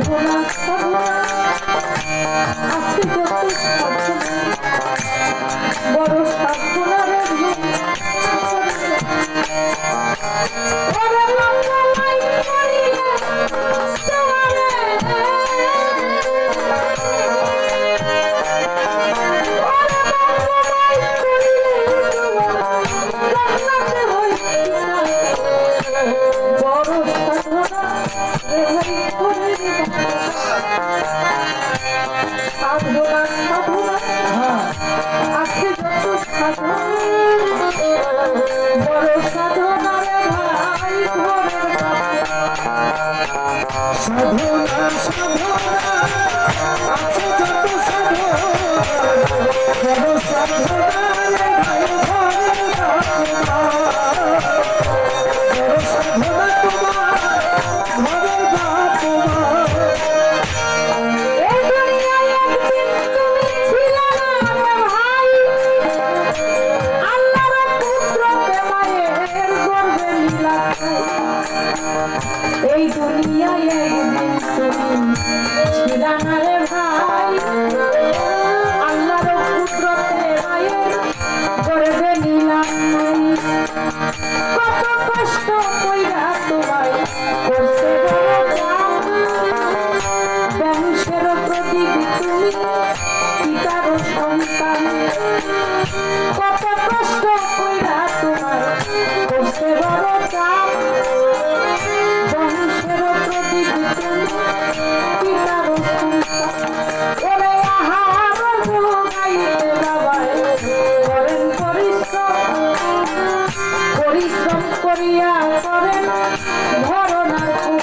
সাধনা সাধনা আজকে যত সাধনা বড় সাধনার ধন সাধনা সাধনা হ্যাঁ। রাঙালে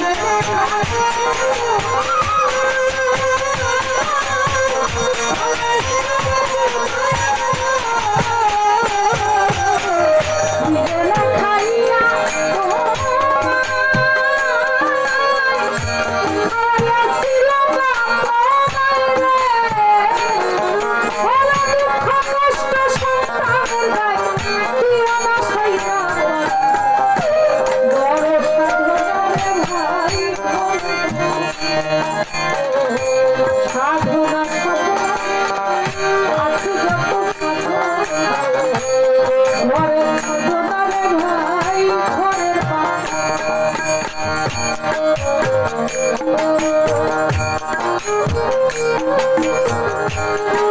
I'm sorry. Bye.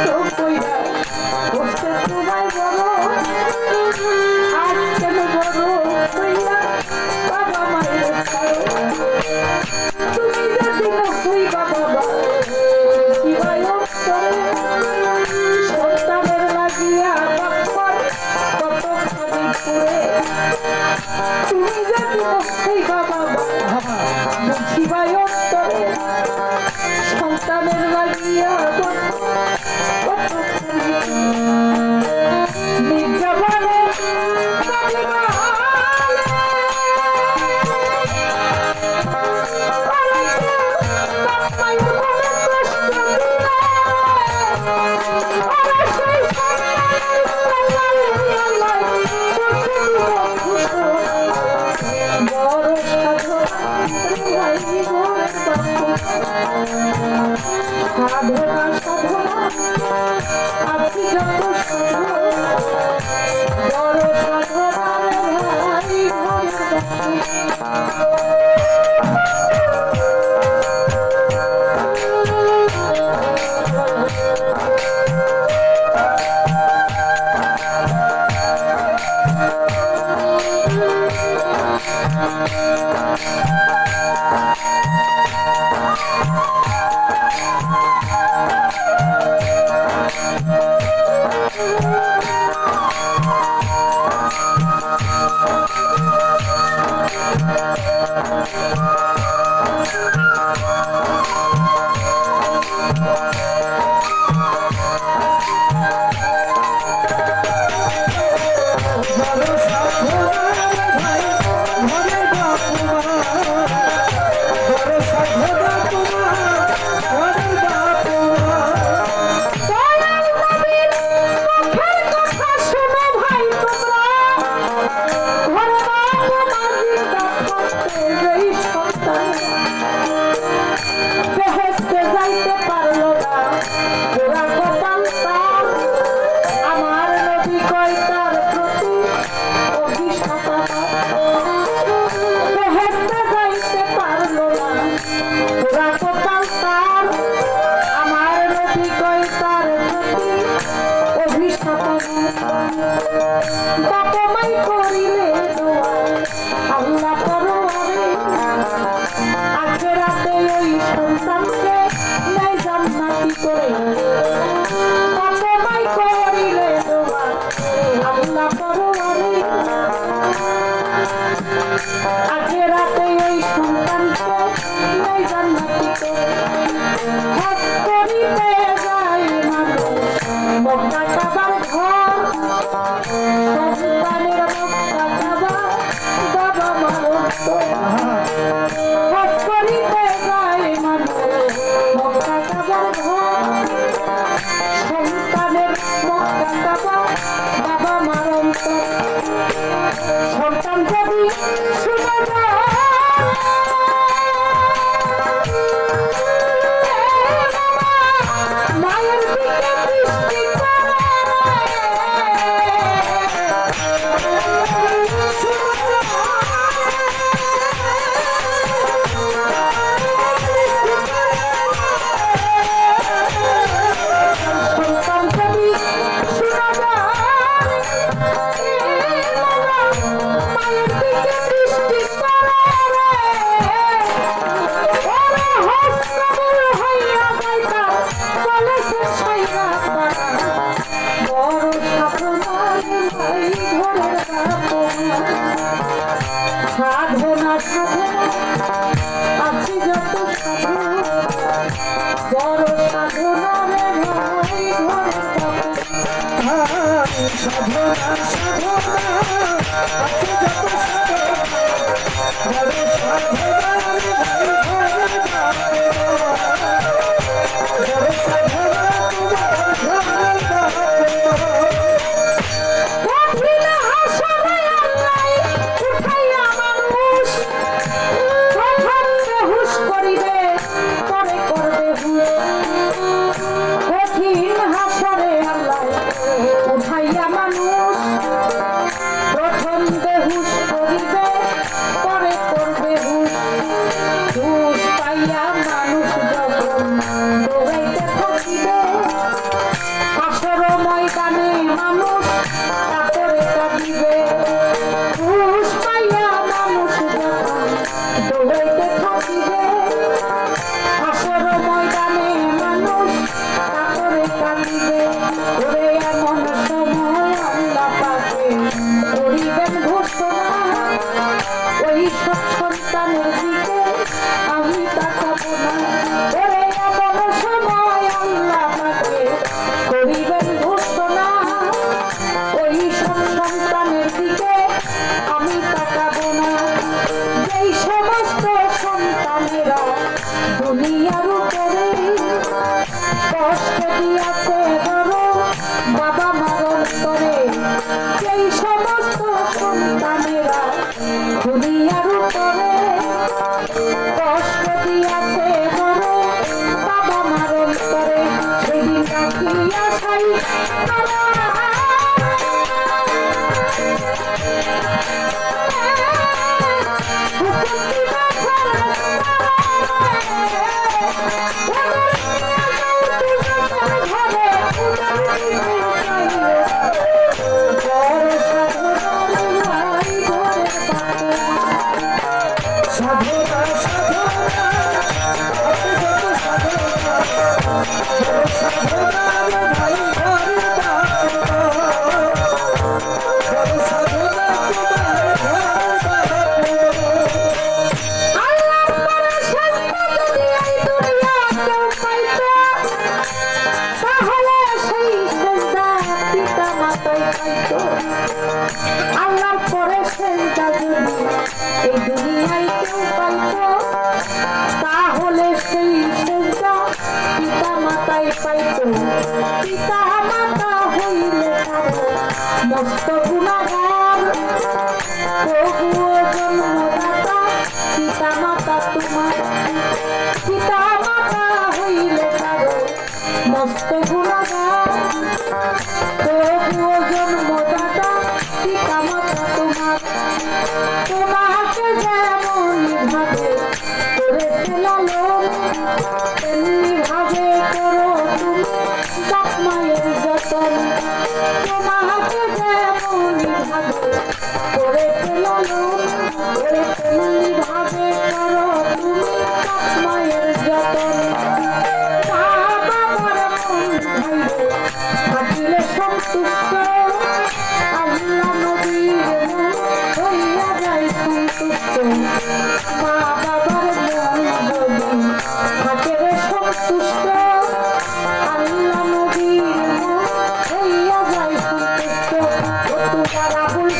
Oh, 一二关 আজ রাতে এই সন্তানকে নাই জানা সন্তান যদি শুনে Shabbat তারা দুনিয়ার উপরে কষ্ট দিয়াছে ধরো বাবা মরণ করে সেই সমস্ত সন্তানেরা মাতায় পাইতো পিতা মাতা হইলে তারও মস্ত গুণাগার তবুও জন্মদাতা পিতা মাতা তোমার তোমাকে যেমন ভাবে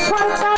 One,